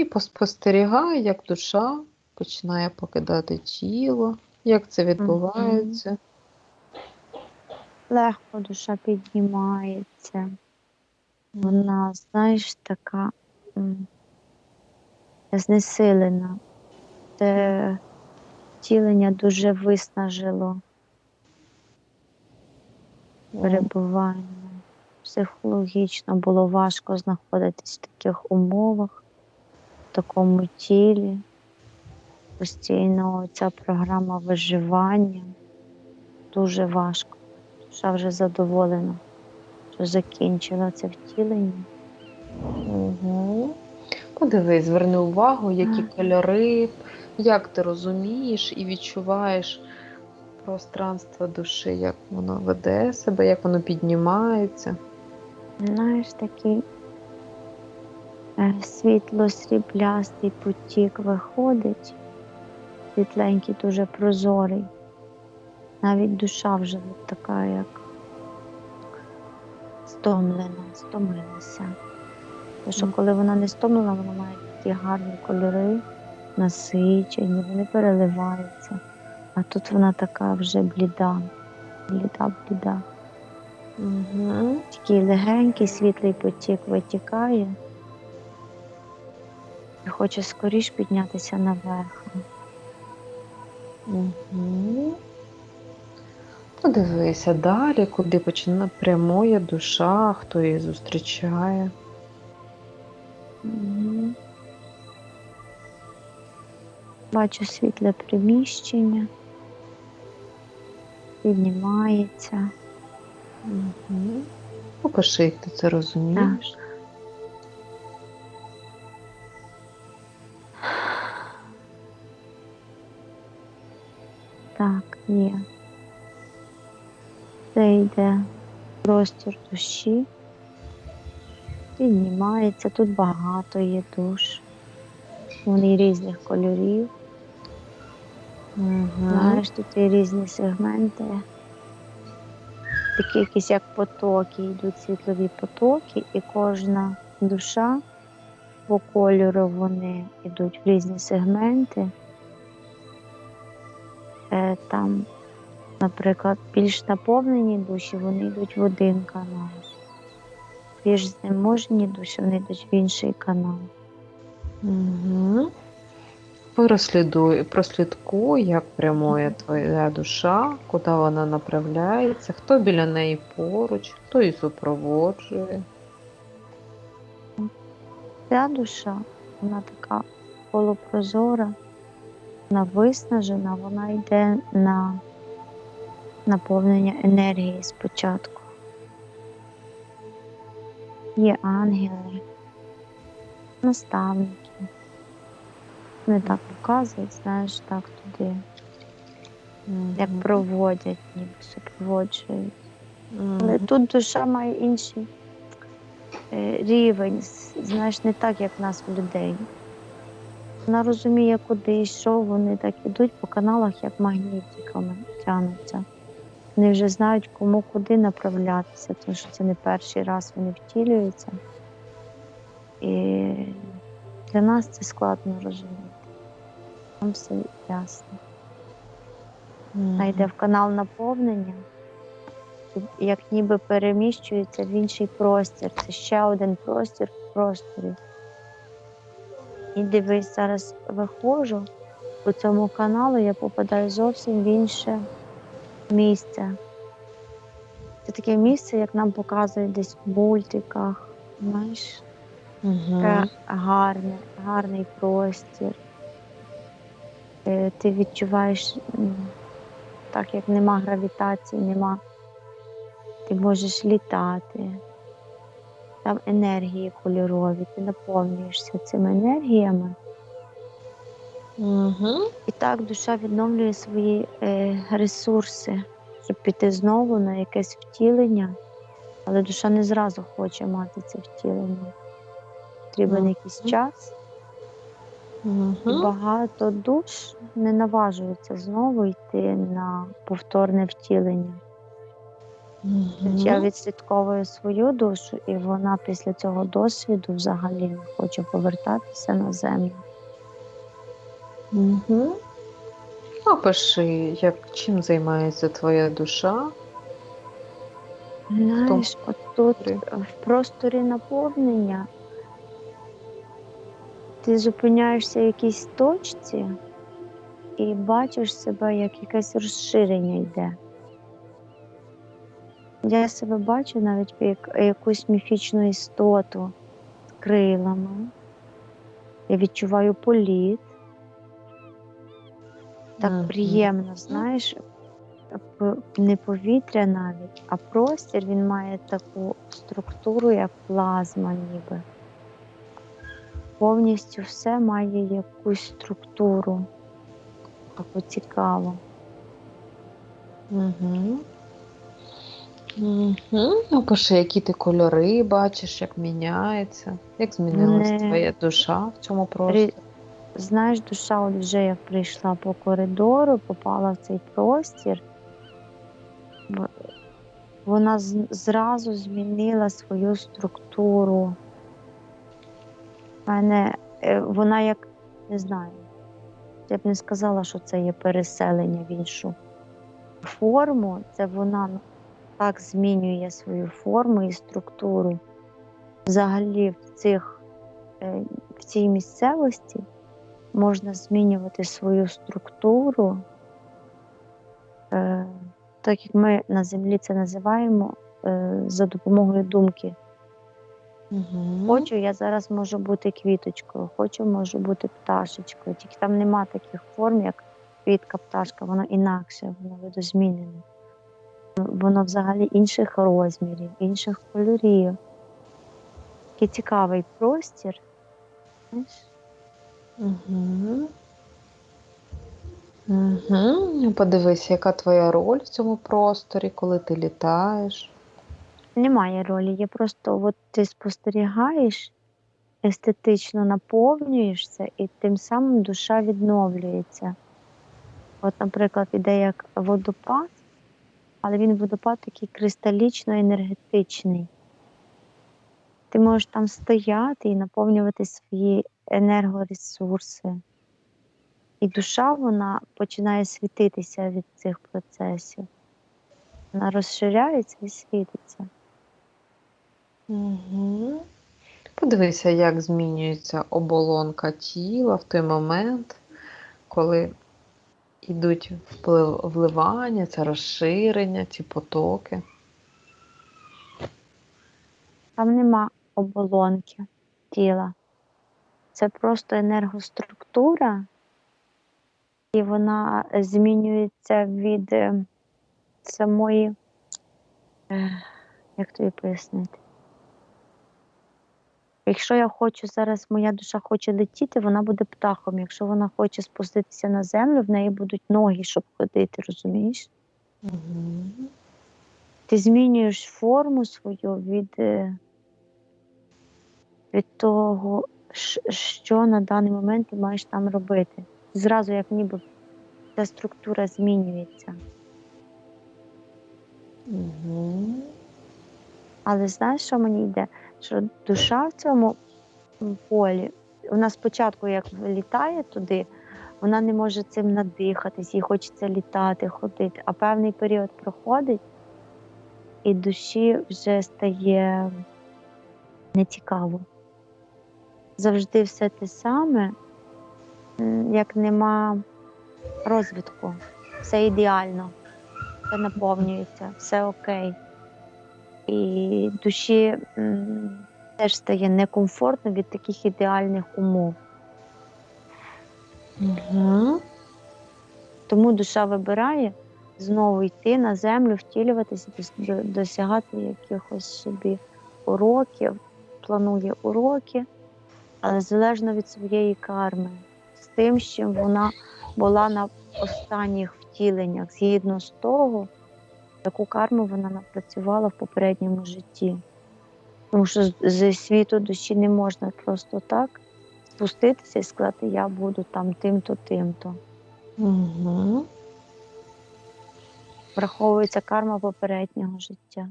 І поспостерігай, як душа починає покидати тіло, як це відбувається. Легко душа піднімається. Вона, знаєш, така м, знесилена. Те втілення дуже виснажило перебування. Психологічно було важко знаходитись в таких умовах, такому тілі. Постійно ця програма виживання дуже важко. Душа вже задоволена, що закінчила це втілення. Угу. Подивись, зверни увагу, які кольори, як ти розумієш і відчуваєш пространство душі, як воно веде себе, як воно піднімається. Знаєш, такий е, світло-сріблястий потік виходить, світленький, дуже прозорий. Навіть душа вже така, як стомлена, стомилася. Тому що коли вона не стомлена, вона має такі гарні кольори, насичені, вони переливаються. А тут вона така вже бліда, бліда, бліда. Угу. Такий легенький світлий потік витікає і хоче скоріш піднятися наверх. Угу. Подивися далі, куди починає прямує душа, хто її зустрічає. Мгм. Бачу світле приміщення, піднімається. Угу. Покажи, як ти це розумієш. Так, йде простір душі, піднімається, тут багато є душ. Вони різних кольорів. Угу. Знаєш, тут є різні сегменти. Такі якісь як потоки, йдуть світлові потоки, і кожна душа по кольору вони йдуть в різні сегменти. Е, Там, наприклад, більш наповнені душі, вони йдуть в один канал. Більш знеможені душі, вони йдуть в інший канал. Угу. Прослідкуй, як прямує твоя душа, куди вона направляється, хто біля неї поруч, хто її супроводжує. Ця душа, вона така полупрозора, вона виснажена, вона йде на наповнення енергії спочатку. Є ангели, наставники. Вони так показують, знаєш, так туди, як проводять, ніби супроводжують. Але тут душа має інший е, рівень, знаєш, не так, як в нас в людей. Вона розуміє, куди і що, вони так ідуть по каналах, як магнітиками тягнуться. Вони вже знають, кому куди направлятися, тому що це не перший раз вони втілюються. І для нас це складно розуміти. Нам все ясно. Вона йде в канал наповнення, як ніби переміщується в інший простір. Це ще один простір в просторі. І дивись, зараз виходжу по цьому каналу, я попадаю зовсім в інше місце. Це таке місце, як нам показують десь в мультиках. Знаєш, Мгм. таке гарне, гарний простір. Е, Ти відчуваєш, так як нема гравітації, нема. Ти можеш літати. Там енергії кольорові, ти наповнюєшся цими енергіями. Мгм. І так душа відновлює свої е, ресурси, щоб піти знову на якесь втілення. Але душа не зразу хоче мати це втілення. Потрібен Мгм. якийсь час. І багато душ не наважуються знову йти на повторне втілення. Я відслідковую свою душу, і вона після цього досвіду взагалі не хоче повертатися на землю. Угу. Опиши, як чим займається твоя душа. Знаєш, от тут в просторі наповнення ти зупиняєшся в якійсь точці і бачиш себе, як якесь розширення йде. Я себе бачу навіть як якусь міфічну істоту з крилами. Я відчуваю політ. Так Мгм. приємно, знаєш, не повітря навіть, а простір він має таку структуру, як плазма, ніби. Повністю все має якусь структуру. Таку цікаву. Угу. Угу. Опиши, які ти кольори бачиш, як міняється, як змінилась Мене твоя душа в цьому просторі. Знаєш, душа, от вже як прийшла по коридору, попала в цей простір, вона зразу змінила свою структуру. В Мене е, вона як не знаю. Я б не сказала, що це є переселення в іншу форму. Це вона так змінює свою форму і структуру. Взагалі в цих е, в цій місцевості можна змінювати свою структуру, е, так як ми на землі це називаємо е, за допомогою думки. Угу. Хочу, я зараз можу бути квіточкою, хочу, можу бути пташечкою. Тільки там нема таких форм, як квітка, пташка, воно інакше, воно видозмінене. Воно взагалі інших розмірів, інших кольорів. Такий цікавий простір. Знаєш? Угу. Угу. Подивись, яка твоя роль в цьому просторі, коли ти літаєш. Немає ролі, є просто от ти спостерігаєш, естетично наповнюєшся, і тим самим душа відновлюється. От, наприклад, іде як водопад, але він водопад такий кристалічно-енергетичний. Ти можеш там стояти і наповнювати свої енергоресурси. І душа вона починає світитися від цих процесів. Вона розширяється і світиться. Угу. Подивися, як змінюється оболонка тіла в той момент, коли йдуть вплив- вливання, це розширення, ці потоки. Там нема оболонки тіла. Це просто енергоструктура, і вона змінюється від е, самої, е, як тобі пояснити? Якщо я хочу зараз, моя душа хоче летіти, вона буде птахом. Якщо вона хоче спуститися на землю, в неї будуть ноги, щоб ходити, розумієш? Угу. ти змінюєш форму свою від, е, від того, що на даний момент ти маєш там робити. Зразу, як ніби ця структура змінюється. Угу. Але знаєш, що мені йде? Що душа в цьому полі, вона спочатку, як літає туди, вона не може цим надихатись, їй хочеться літати, ходити. А певний період проходить, і душі вже стає нецікаво. Завжди все те саме, як нема розвитку, все ідеально, все наповнюється, все окей. І душі теж стає некомфортно від таких ідеальних умов. Угу. Тому душа вибирає знову йти на землю, втілюватися, досягати якихось собі уроків, планує уроки, але залежно від своєї карми, з тим, з чим вона була на останніх втіленнях, згідно з того, яку карму вона напрацювала в попередньому житті. Тому що з- світу душі не можна просто так спуститися і сказати, я буду там тим-то, тим-то. Угу. Враховується карма попереднього життя.